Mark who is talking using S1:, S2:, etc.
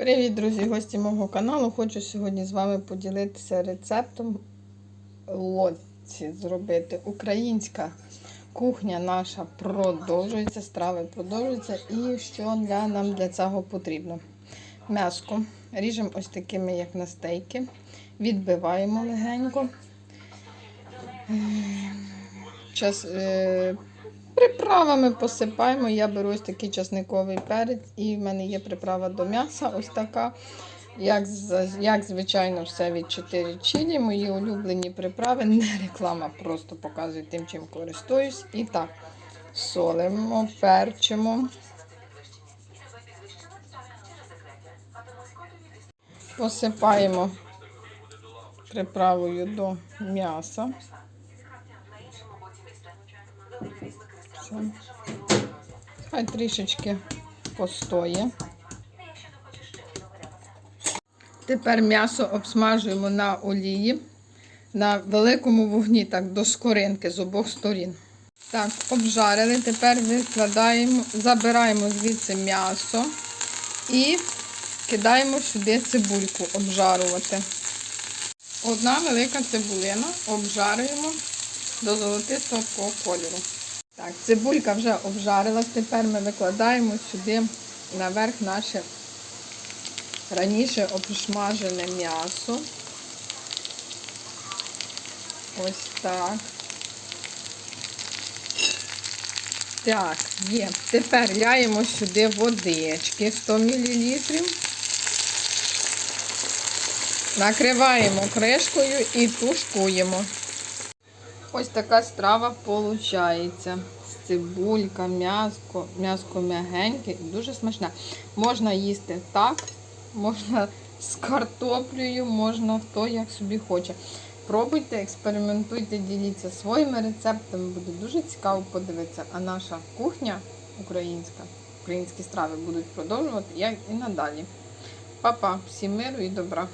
S1: Привіт, друзі, гості мого каналу. Хочу сьогодні з вами поділитися рецептом лодці зробити. Українська кухня наша продовжується, страви продовжуються. І що для нам для цього потрібно? М'яско ріжемо ось такими, як на стейки, відбиваємо легенько. Час, е, Приправами посипаємо. Я беру ось такий часниковий перець, і в мене є приправа до м'яса. Ось така. Як, як звичайно, все від 4 чилі. Мої улюблені приправи. Не реклама, просто показую тим, чим користуюсь. І так, солимо, перчимо. Посипаємо приправою до м'яса. Хай трішечки постоє. Тепер м'ясо обсмажуємо на олії на великому вогні, так, до скоринки з обох сторін. Так, обжарили. Тепер викладаємо, забираємо звідси м'ясо і кидаємо сюди цибульку обжарувати. Одна велика цибулина обжарюємо до золотистого кольору. Так, цибулька вже обжарилась. Тепер ми викладаємо сюди наверх наше раніше обсмажене м'ясо. Ось так. Так, є. Тепер ляємо сюди водички 100 мл. Накриваємо кришкою і тушкуємо. Ось така страва виходить. Цибулька, м'яско, м'яско м'ягеньке і дуже смачне. Можна їсти так, можна з картоплею, можна хто як собі хоче. Пробуйте, експериментуйте, діліться своїми рецептами, буде дуже цікаво подивитися. А наша кухня українська, українські страви будуть продовжувати як і надалі. Па-па, всім миру і добра!